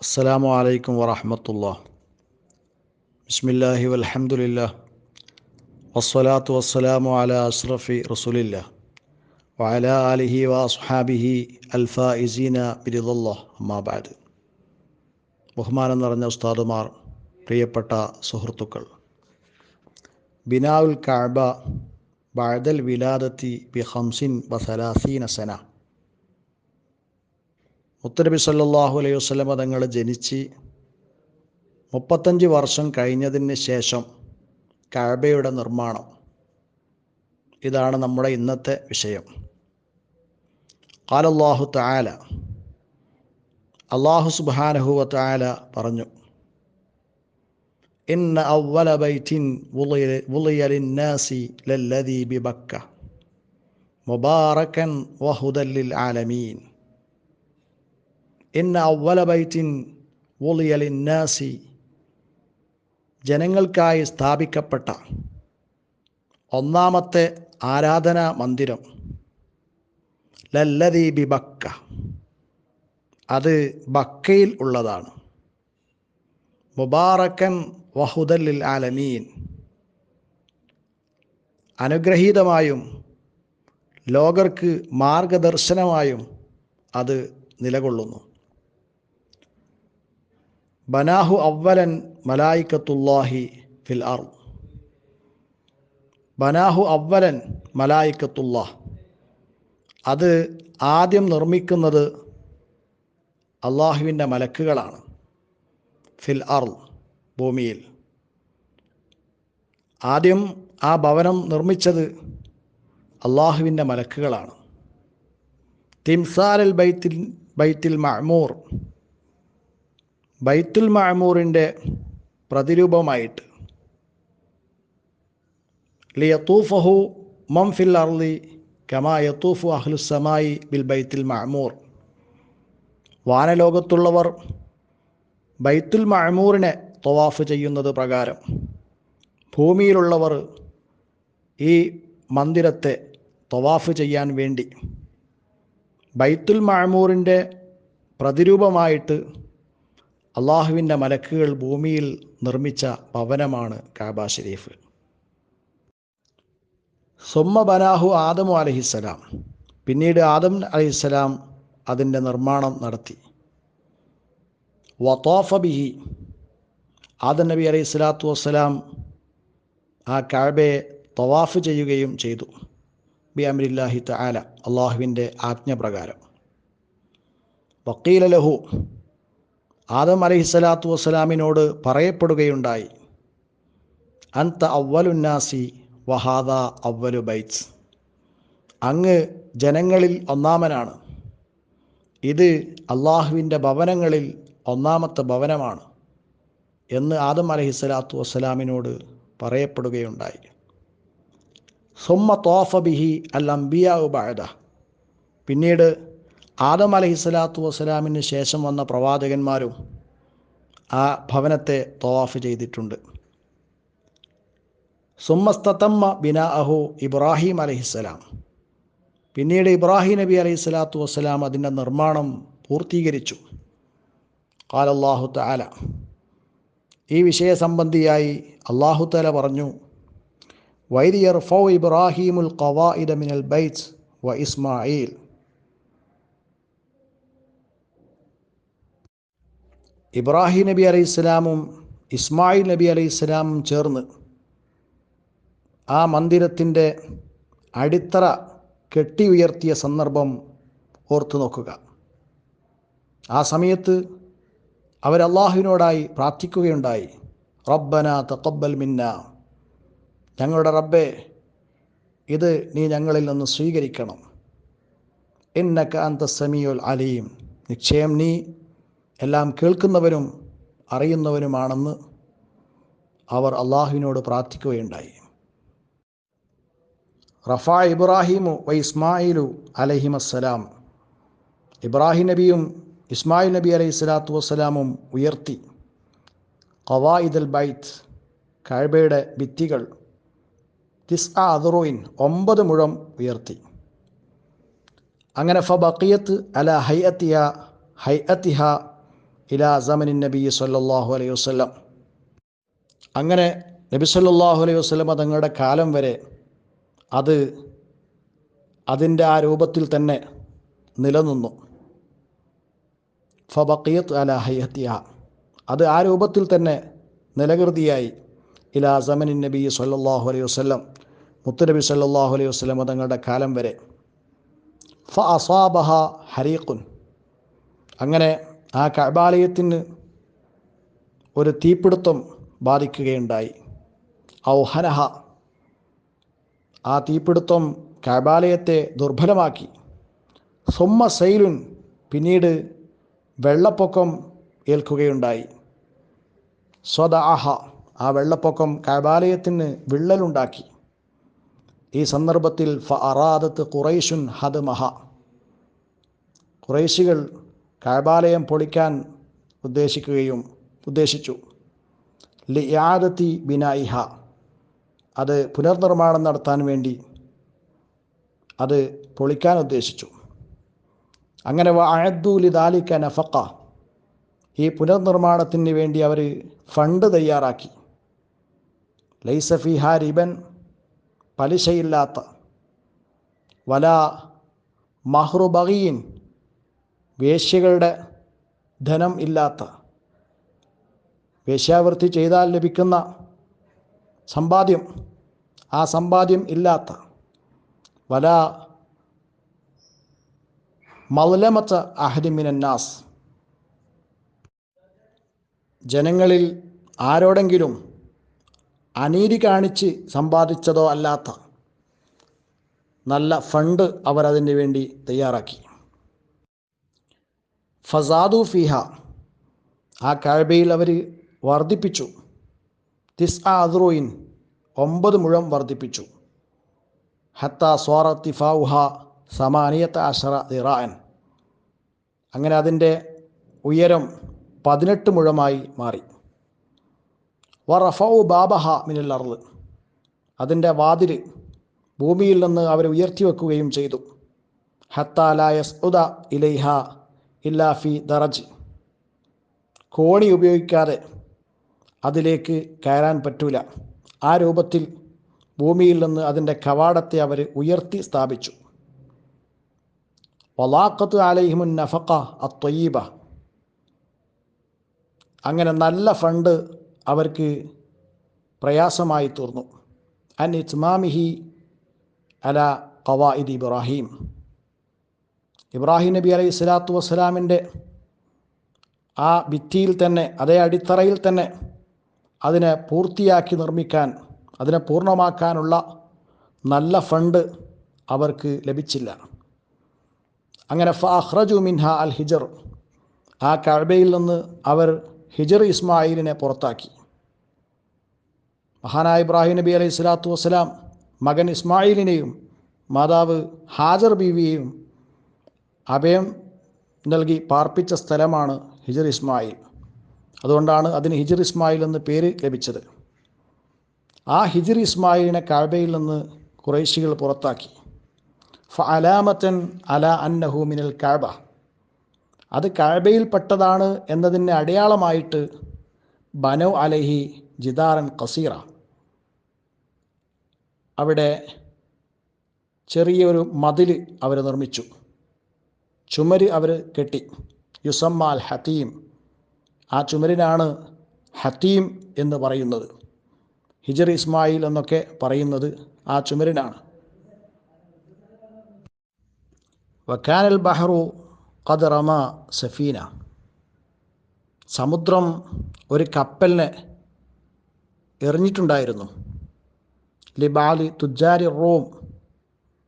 السلام عليكم ورحمة الله بسم الله والحمد لله والصلاة والسلام على أشرف رسول الله وعلى آله وأصحابه الفائزين برضا الله أما بعد ബഹുമാനം നിറഞ്ഞ ഉസ്താദുമാർ പ്രിയപ്പെട്ട സുഹൃത്തുക്കൾ ബിനാവുൽ കാബ ബാദൽ വിലാദത്തി ബി ഹംസിൻ വസലാസീന സന മുത്തനബി സല്ലാഹു അലൈഹി വസ്ലമ തങ്ങൾ ജനിച്ച് മുപ്പത്തഞ്ച് വർഷം കഴിഞ്ഞതിന് ശേഷം കഅബയുടെ നിർമ്മാണം. ഇതാണ് നമ്മുടെ ഇന്നത്തെ വിഷയം. കാലല്ലാഹു താല അള്ളാഹു സുബാനഹുവ താല പറഞ്ഞു ഇന്ന അവല മുബാറക്കൻ ആലമീൻ. ഇന്ന അവല ബൈറ്റിൻ വുളിയലിന്നാസി ജനങ്ങൾക്കായി സ്ഥാപിക്കപ്പെട്ട ഒന്നാമത്തെ ആരാധനാ മന്ദിരം. ലല്ലദീ ബി ബക്ക. അത് ബക്കയിൽ ഉള്ളതാണ്. മുബാറക്കൻ വഹുദല്ലിൽ ആലമീൻ. അനുഗ്രഹീതമായും ലോകർക്ക് മാർഗദർശനമായും അത് നിലകൊള്ളുന്നു. ബനാഹു അവ്വലൻ മലായിക്കത്തുല്ലാഹി ഫിൽ അർ ബനാഹു അവ്വലൻ മലായിക്കത്തുല്ലാഹ് അത് ആദ്യം നിർമ്മിക്കുന്നത് അള്ളാഹുവിന്റെ മലക്കുകളാണ് ഫിൽ അർ ഭൂമിയിൽ. ആദ്യം ആ ഭവനം നിർമ്മിച്ചത് അള്ളാഹുവിന്റെ മലക്കുകളാണ്. തിംസാൽ ബൈത്തിൽ ബൈത്തിൽ മഅമൂർ ബൈത്തുൽ മഅമൂറിന്റെ പ്രതിരൂപമായിട്ട്. ലിയത്തൂഫഹു മംഫിൽ അർലി കമാ യത്തൂഫു അഹ്ലുസമായി ബിൽ ബൈത്തുൽ മഅമൂർ. വാനലോകത്തുള്ളവർ ബൈത്തുൽ മഅമൂറിനെ തവാഫ് ചെയ്യുന്നത് പ്രകാരം ഭൂമിയിലുള്ളവർ ഈ മന്ദിരത്തെ തവാഫ് ചെയ്യാൻ വേണ്ടി ബൈത്തുൽ മഅമൂറിന്റെ പ്രതിരൂപമായിട്ട് അള്ളാഹുവിന്റെ മലക്കുകൾ ഭൂമിയിൽ നിർമ്മിച്ച ഭവനമാണ് കാബ ഷരീഫ്. സൊമ്മ ബനാഹു ആദമു അലഹിസ്സലാം പിന്നീട് ആദം അലഹിസ്സലാം അതിന്റെ നിർമ്മാണം നടത്തി. വത്തോഫ ബിഹി. ആദം നബി അലൈഹി സ്വലാത്തു വസ്സലാം ആ കാബയെ തവാഫ് ചെയ്യുകയും ചെയ്തു. ബി അമിരില്ലാഹി തആല അള്ളാഹുവിന്റെ ആജ്ഞ പ്രകാരം വക്കീല ലഹു ആദം അലൈഹി സ്വലാത്തു വസ്സലാമിനോട് പറയപ്പെടുകയുണ്ടായി അന്ത അവലുന്നാസി വഹാദ അവലു ബൈറ്റ്സ് അങ്ങ് ജനങ്ങളിൽ ഒന്നാമനാണ്. ഇത് അള്ളാഹുവിന്റെ ഭവനങ്ങളിൽ ഒന്നാമത്തെ ഭവനമാണ് എന്ന് ആദം അലഹി സ്വലാത്തു വസ്സലാമിനോട് പറയപ്പെടുകയുണ്ടായി. സുമ്മ തോഫ ബിഹി അൽ അംബിയ ഉബായത പിന്നീട് ആദം അലഹി സ്വലാത്തു വസ്സലാമിന് ശേഷം വന്ന പ്രവാചകന്മാരും ആ ഭവനത്തെ തവാഫ് ചെയ്തിട്ടുണ്ട്. സുമ്മസ്തത്തമ്മ ബിന അഹു ഇബ്രാഹിം അലഹിസ്സലാം. പിന്നീട് ഇബ്രാഹിം നബി അലൈഹി സ്വലാത്തു വസ്സലാം അതിന്റെ നിർമ്മാണം പൂർത്തീകരിച്ചു. കാലല്ലാഹു താല ഈ വിഷയ സംബന്ധിയായി അള്ളാഹു താല പറഞ്ഞു വൈദിയർ ഫൗ ഇബ്രാഹിമുൽ ഖവാഇദ മിനൽ ബൈറ്റ്സ് വ ഇസ്മായിൽ ഇബ്രാഹിം നബി അലൈഹി സ്വലാമും ഇസ്മായിൽ നബി അലൈഹി സ്വലാമും ചേർന്ന് ആ മന്ദിരത്തിന്റെ അടിത്തറ കെട്ടി ഉയർത്തിയ സന്ദർഭം ഓർത്തു നോക്കുക. ആ സമയത്ത് അവർ അള്ളാഹുവിനോടായി പ്രാർത്ഥിക്കുകയുണ്ടായി. റബ്ബന തക്കബൽ മിന്ന. ഞങ്ങളുടെ റബ്ബെ ഇത് നീ ഞങ്ങളിൽ നിന്ന് സ്വീകരിക്കണം. എന്നക്ക അന്ത സമീയുൽ അലീം. നിശ്ചയം നീ എല്ലാം കേൾക്കുന്നവനും അറിയുന്നവനുമാണെന്ന് അവർ അള്ളാഹുവിനോട് പ്രാർത്ഥിക്കുകയുണ്ടായി. റഫ ഇബ്രാഹിമു വ ഇസ്മായിലു അലഹിമസ്സലാം ഇബ്രാഹിം നബിയും ഇസ്മായിൽ നബി അലൈഹി സ്വലാത്തു വസ്സലാമും ഉയർത്തി. ഖവായിദൽ ബൈത്ത് കഴബയുടെ ഭിത്തികൾ തിസ് ആ അദറോയിൻ ഒമ്പത് മുഴം ഉയർത്തി. അങ്ങനെ ഫ ബക്കിയത്ത് അല ഹൈഅത്തിയ ഹൈഅത്തിഹ ഇലാ സമനിൻ നബി സല്ലാഹു അലൈഹി വസ്ലം അങ്ങനെ നബി സല്ലാഹു അലൈഹി വസ്ലം തങ്ങളുടെ കാലം വരെ അത് അതിന്റെ ആ രൂപത്തിൽ തന്നെ നിലനിന്നു. ഫബക്കിയത്ത് അല ഹയ്യത്തിയ അത് ആ രൂപത്തിൽ തന്നെ നിലകൃതിയായി. ഇലാ സമനിൻ നബി സല്ലാഹു അലൈഹി വസ്ലം മുത്തുനബി സല്ലാഹു അലൈഹി വസ്ലം തങ്ങളുടെ കാലം വരെ. ഫ അസാബഹ ഹരീഖുൻ. അങ്ങനെ ആ കബാലയത്തിന് ഒരു തീപിടുത്തം ബാധിക്കുകയുണ്ടായി. ഔഹനഹ ആ തീപിടുത്തം കബാലയത്തെ ദുർബലമാക്കി. സുമ്മ സൈലുൻ പിന്നീട് വെള്ളപ്പൊക്കം ഏൽക്കുകയുണ്ടായി. സ്വദാഹ ആ വെള്ളപ്പൊക്കം കബാലയത്തിന് വിള്ളലുണ്ടാക്കി. ഈ സന്ദർഭത്തിൽ ഫ അറാദത്ത് ഖുറൈഷുൻ ഹദമഹ. ഖുറൈശികൾ കബാലയം പൊളിക്കാൻ ഉദ്ദേശിക്കുകയും ഉദ്ദേശിച്ചു. ലിയാദത്തി ബിനായിഹ. അത് പുനർനിർമ്മാണം നടത്താൻ വേണ്ടി അത് പൊളിക്കാൻ ഉദ്ദേശിച്ചു. അങ്ങനെ അഴദ്ദൂലി ദാലിക്ക നഫക്ക ഈ പുനർനിർമ്മാണത്തിന് വേണ്ടി അവർ ഫണ്ട് തയ്യാറാക്കി. ലൈസഫി ഹാരിബൻ പലിശയില്ലാത്ത. വല മഹ്റുബീൻ വേശ്യകളുടെ ധനം ഇല്ലാത്ത വേശ്യാവൃത്തി ചെയ്താൽ ലഭിക്കുന്ന സമ്പാദ്യം ആ സമ്പാദ്യം ഇല്ലാത്ത വല മൗലമത്ത അഹദിമിനാസ് ജനങ്ങളിൽ ആരോടെങ്കിലും അനീതി കാണിച്ച് സമ്പാദിച്ചതോ അല്ലാത്ത നല്ല ഫണ്ട് അവരതിന് വേണ്ടി തയ്യാറാക്കി. ഫസാദു ഫിഹ. ആ കഴബയിൽ അവർ വർദ്ധിപ്പിച്ചു. തിസ് അദ്രോയിൻ ഒമ്പത് മുഴം വർദ്ധിപ്പിച്ചു. ഹത്ത സോറ തിഫാവുഹ സമാനിയത്ത അഷറ ദിറാൻ അങ്ങനെ അതിന്റെ ഉയരം പതിനെട്ട് മുഴമായി മാറി. വറഫൌ ബാബഹ മിനൽ അർൾ അതിന്റെ വാതിൽ ഭൂമിയിൽ നിന്ന് അവർ ഉയർത്തി വെക്കുകയും ചെയ്തു ഹത്താലായസ് ഉദ ഇലൈഹ ഇല്ലാഫി ദറജ്. കോണി ഉപയോഗിക്കാതെ അതിലേക്ക് കയറാൻ പറ്റൂല. ആ രൂപത്തിൽ ഭൂമിയിൽ നിന്ന് അതിന്റെ കവാടത്തെ അവർ ഉയർത്തി സ്ഥാപിച്ചു. വലാക്കത്ത് അലൈഹിമുൻ നഫക്ക അത്വയീബ അങ്ങനെ നല്ല ഫണ്ട് അവർക്ക് പ്രയാസമായി തീർന്നു. അൻ ഇത്മാമിഹി അല ഖവായിദ് ഇബ്രാഹിം. ഇബ്രാഹിം നബി അലൈഹി സ്വലാത്തു വസ്സലാമിന്റെ ആ ഭിത്തിയിൽ തന്നെ അതേ അടിത്തറയിൽ തന്നെ അതിനെ പൂർത്തിയാക്കി നിർമ്മിക്കാൻ അതിനെ പൂർണമാക്കാനുള്ള നല്ല ഫണ്ട് അവർക്ക് ലഭിച്ചില്ല. അങ്ങനെ ഫഹ്റജു മിൻഹ അൽ ഹിജർ ആ കഴബയിൽ നിന്ന് അവർ ഹിജർ ഇസ്മായിലിനെ പുറത്താക്കി. മഹാനായ ഇബ്രാഹിം നബി അലൈഹി സ്വലാത്തു വസ്സലാം മകൻ ഇസ്മായിലിനെയും മാതാവ് ഹാജർ ബീവിയെയും അഭയം നൽകി പാർപ്പിച്ച സ്ഥലമാണ് ഹിജർ ഇസ്മായിൽ. അതുകൊണ്ടാണ് അതിന് ഹിജർ ഇസ്മായിൽ എന്ന് പേര് ലഭിച്ചത്. ആ ഹിജർ ഇസ്മായിലിനെ കാബയിൽ നിന്ന് കുറേശികൾ പുറത്താക്കി. ഫ അലാമത്തൻ അല അന്നഹു മിനൽ കാബ. അത് കാബയിൽപ്പെട്ടതാണ് എന്നതിന് അടയാളമായിട്ട് ബനോ അലഹി ജിദാറൻ കസീറ അവിടെ ചെറിയൊരു മതിൽ അവർ നിർമ്മിച്ചു. ചുമര് അവർ കെട്ടി. യുസമ്മാൽ ഹത്തീം ആ ചുമരിനാണ് ഹത്തീം എന്ന് പറയുന്നത്. ഹിജർ ഇസ്മായിൽ എന്നൊക്കെ പറയുന്നത് ആ ചുമരിനാണ്. വക്കാനൽ ബഹറു കദറമ സഫീന. സമുദ്രം ഒരു കപ്പലിനെ എറിഞ്ഞിട്ടുണ്ടായിരുന്നു. ലിബാലി തുജാരി റോം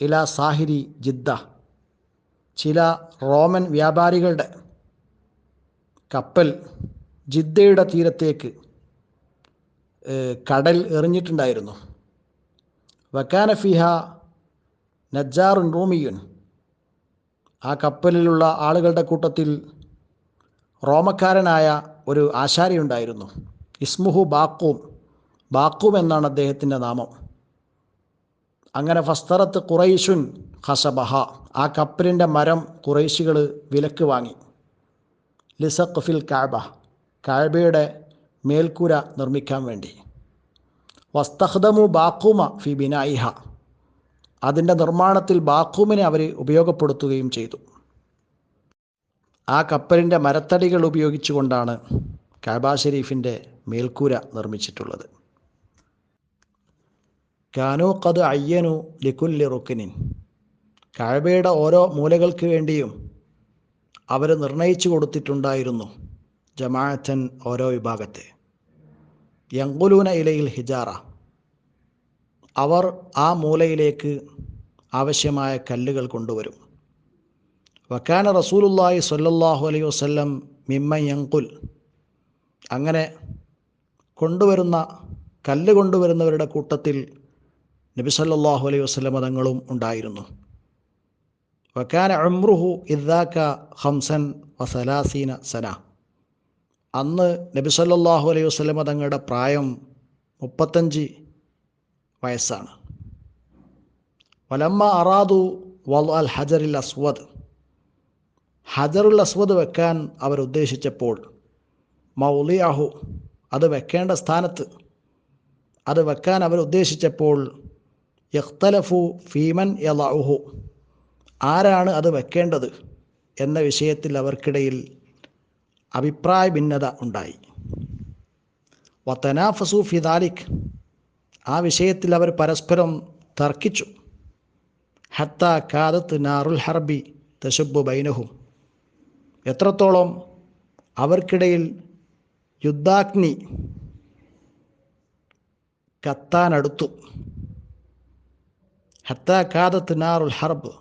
ഇല സാഹിരി ജിദ്ദ. ചില റോമൻ വ്യാപാരികളുടെ കപ്പൽ ജിദ്ദയുടെ തീരത്തേക്ക് കടൽ എറിഞ്ഞിട്ടുണ്ടായിരുന്നു. വക്കാന ഫിഹ നജാറുൻ റൂമിയുൻ ആ കപ്പലിലുള്ള ആളുകളുടെ കൂട്ടത്തിൽ റോമക്കാരനായ ഒരു ആശാരിയുണ്ടായിരുന്നു. ഇസ്മുഹു ബാക്കൂം ബാക്കൂം എന്നാണ് അദ്ദേഹത്തിന്റെ നാമം. അങ്ങനെ ഫസ്തറത്ത് ഖുറൈഷുൻ ഖസബഹ. ആ കപ്പലിന്റെ മരം ഖുറൈശികൾ വിലക്ക് വാങ്ങി. ലിസഖഫിൽ കാബ കാബയുടെ മേൽക്കൂര നിർമ്മിക്കാൻ വേണ്ടി. വസ്തഖ്ദമു ബാക്കൂമ ഫി ബിനായിഹ. അതിന്റെ നിർമ്മാണത്തിൽ ബാക്കൂമിനെ അവർ ഉപയോഗപ്പെടുത്തുകയും ചെയ്തു. ആ കപ്പലിന്റെ മരത്തടികൾ ഉപയോഗിച്ചുകൊണ്ടാണ് കാബ ഷെരീഫിന്റെ മേൽക്കൂര നിർമ്മിച്ചിട്ടുള്ളത്. കാനു കത് അയ്യനു ലിക്കുല്ലി റുക്കിനിൻ കാബയുടെ ഓരോ മൂലകൾക്ക് വേണ്ടിയും അവർ നിർണയിച്ചു കൊടുത്തിട്ടുണ്ടായിരുന്നു ജമാഅത്തൻ ഓരോ വിഭാഗത്തെ. യങ്കുലൂന ഇലയിൽ ഹിജാറ. അവർ ആ മൂലയിലേക്ക് ആവശ്യമായ കല്ലുകൾ കൊണ്ടുവരും. വക്കാന റസൂലുല്ലാഹി സല്ലാഹു അലൈഹി വസ്ല്ലം മിമ്മ യങ്കുൽ. അങ്ങനെ കൊണ്ടുവരുന്ന കല്ല് കൊണ്ടുവരുന്നവരുടെ കൂട്ടത്തിൽ നബി സല്ലാഹു അലൈഹി വസല്ലം തങ്ങളും ഉണ്ടായിരുന്നു. വക്കാന അമ്രുഹു ഇദ്ദാക്ക ഹംസൻ വസലാസീന സന. അന്ന് നബി സല്ലാഹു അലൈഹി വസല്ലം തങ്ങളുടെ പ്രായം മുപ്പത്തഞ്ച് വയസ്സാണ്. വലമ്മ അറാദു വൽ അൽ ഹജറിൽ അസ്വദ്. ഹജറുൽ അസ്വദ് വെക്കാൻ അവരുദ്ദേശിച്ചപ്പോൾ മൗലിയാഹു അത് വെക്കേണ്ട സ്ഥാനത്ത് അത് വെക്കാൻ അവർ ഉദ്ദേശിച്ചപ്പോൾ യഖ്തലഫു ഫീമൻ യലഹു ആരാണ് അത് വെക്കേണ്ടത് എന്ന വിഷയത്തിൽ അവർക്കിടയിൽ അഭിപ്രായ ഭിന്നത ഉണ്ടായി. വത്തനാഫസു ഫിദാലിഖ് ആ വിഷയത്തിൽ അവർ പരസ്പരം തർക്കിച്ചു. ഹത്ത കാദത്ത് നാറുൽ ഹർബി തശുബു ബൈനഹു. എത്രത്തോളം അവർക്കിടയിൽ യുദ്ധാഗ്നി കത്താനടുത്തു ഹത്ത കാദത്ത് നാറുൽ ഹർബ്.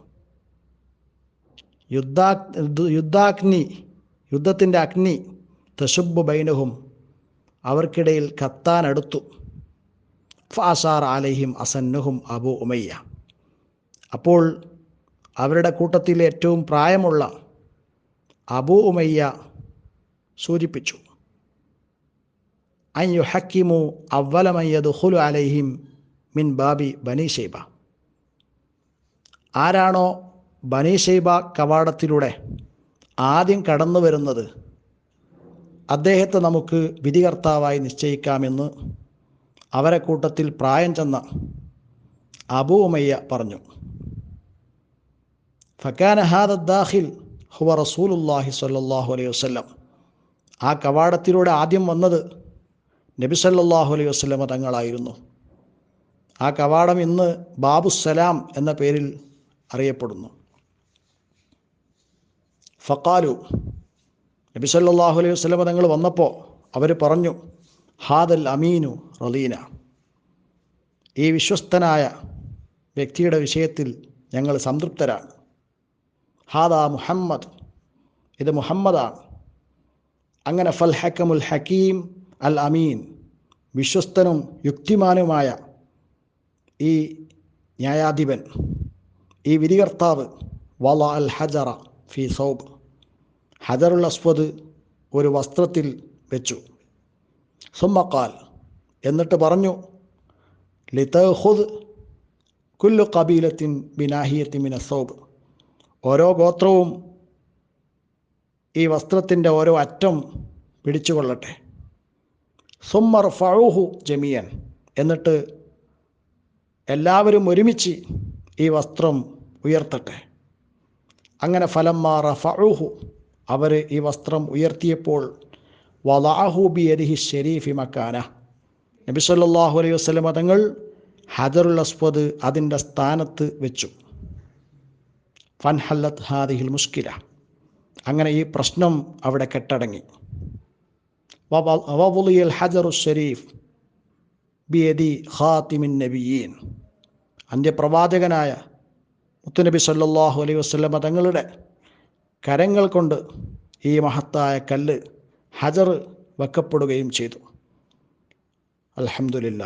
യുദ്ധാ യുദ്ധാഗ്നി യുദ്ധത്തിന്റെ അഗ്നി തശുബ് ബൈനഹും അവർക്കിടയിൽ കത്താനടുത്തു ഫാസാർ ആലഹിം അസന്നുഹും അബു ഉമയ്യ. അപ്പോൾ അവരുടെ കൂട്ടത്തിൽ ഏറ്റവും പ്രായമുള്ള അബു ഉമയ്യ സൂചിപ്പിച്ചു അൻ യുഹക്കിമു അവലമയ്യദുഹുലു അലൈഹിം മിൻ ബാബി ബനി ഷെയ്ബ ആരാണോ ബനീഷൈബ കവാടത്തിലൂടെ ആദ്യം കടന്നു വരുന്നത് അദ്ദേഹത്തെ നമുക്ക് വിധികർത്താവായി നിശ്ചയിക്കാമെന്ന് അവരെ കൂട്ടത്തിൽ പ്രായം ചെന്ന അബൂ ഉമയ്യ പറഞ്ഞു. ഫക്കാൻ ദാഹിൽ ഹുവ റസൂലുല്ലാഹി സ്വല്ലല്ലാഹു അലൈഹി വസല്ലം. ആ കവാടത്തിലൂടെ ആദ്യം വന്നത് നബി സല്ലാഹു അലൈഹി വസ്ലമ തങ്ങളായിരുന്നു. ആ കവാടം ഇന്ന് ബാബുസലാം എന്ന പേരിൽ അറിയപ്പെടുന്നു. ഫക്കാലു നബി സല്ലല്ലാഹു അലൈഹി വസ്ലമ തങ്ങൾ വന്നപ്പോൾ അവർ പറഞ്ഞു ഹാദൽ അമീനു റലീന. ഈ വിശ്വസ്തനായ വ്യക്തിയുടെ വിഷയത്തിൽ ഞങ്ങൾ സംതൃപ്തരാണ്. ഹാദ മുഹമ്മദ് ഇത് മുഹമ്മദാണ്. അങ്ങനെ ഫൽ ഹക്കമുൽ ഹക്കീം അൽ അമീൻ വിശ്വസ്തനും യുക്തിമാനുമായ ഈ ന്യായാധിപൻ ഈ വിധികർത്താവ് വല അൽ ഹജറ ഫി സൗബ് ഹജറുൽ അസ്വദ് ഒരു വസ്ത്രത്തിൽ വെച്ചു. സുമ്മക്കാൽ എന്നിട്ട് പറഞ്ഞു ലിതഹുദ് കുല്ലു കബീലത്തിൻ ബിനാഹിയത്തിൻ മിന സൗബ് ഓരോ ഗോത്രവും ഈ വസ്ത്രത്തിന്റെ ഓരോ അറ്റം പിടിച്ചുകൊള്ളട്ടെ. സുമ്മർ ഫഴൂഹു ജമിയൻ എന്നിട്ട് എല്ലാവരും ഒരുമിച്ച് ഈ വസ്ത്രം ഉയർത്തട്ടെ. അങ്ങനെ ഫലം മാറ റഫഊഹു. അവർ ഈ വസ്ത്രം ഉയർത്തിയപ്പോൾ വലാഹു ബിയദിഹി ഷെരീഫി മക്കാന നബി സല്ലല്ലാഹു അലൈഹി വസ്ലം തങ്ങൾ ഹദറുൽ അസ്വദ് അതിന്റെ സ്ഥാനത്ത് വെച്ചു. ഫൻഹല്ലത്ത് ഹാദിഹിൽ മുസ്കില. അങ്ങനെ ഈ പ്രശ്നം അവിടെ കെട്ടടങ്ങി. ഹജറു ഷെരീഫ് ബിയദി ഖാത്തിമിൻ നബിയീൻ. അന്ത്യപ്രവാചകനായ മുത്തുനബി സല്ലാഹു അലൈഹി വസല്ലമ തങ്ങളുടെ കരങ്ങൾ കൊണ്ട് ഈ മഹത്തായ കല്ല് ഹജർ വെക്കപ്പെടുകയും ചെയ്തു. അലഹമില്ല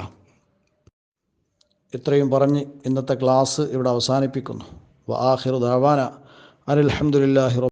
ഇത്രയും പറഞ്ഞ് ഇന്നത്തെ ക്ലാസ് ഇവിടെ അവസാനിപ്പിക്കുന്നു. വാഹിർ ദാവാന ദഅവാന അനിൽ ഹംദുലില്ലാഹി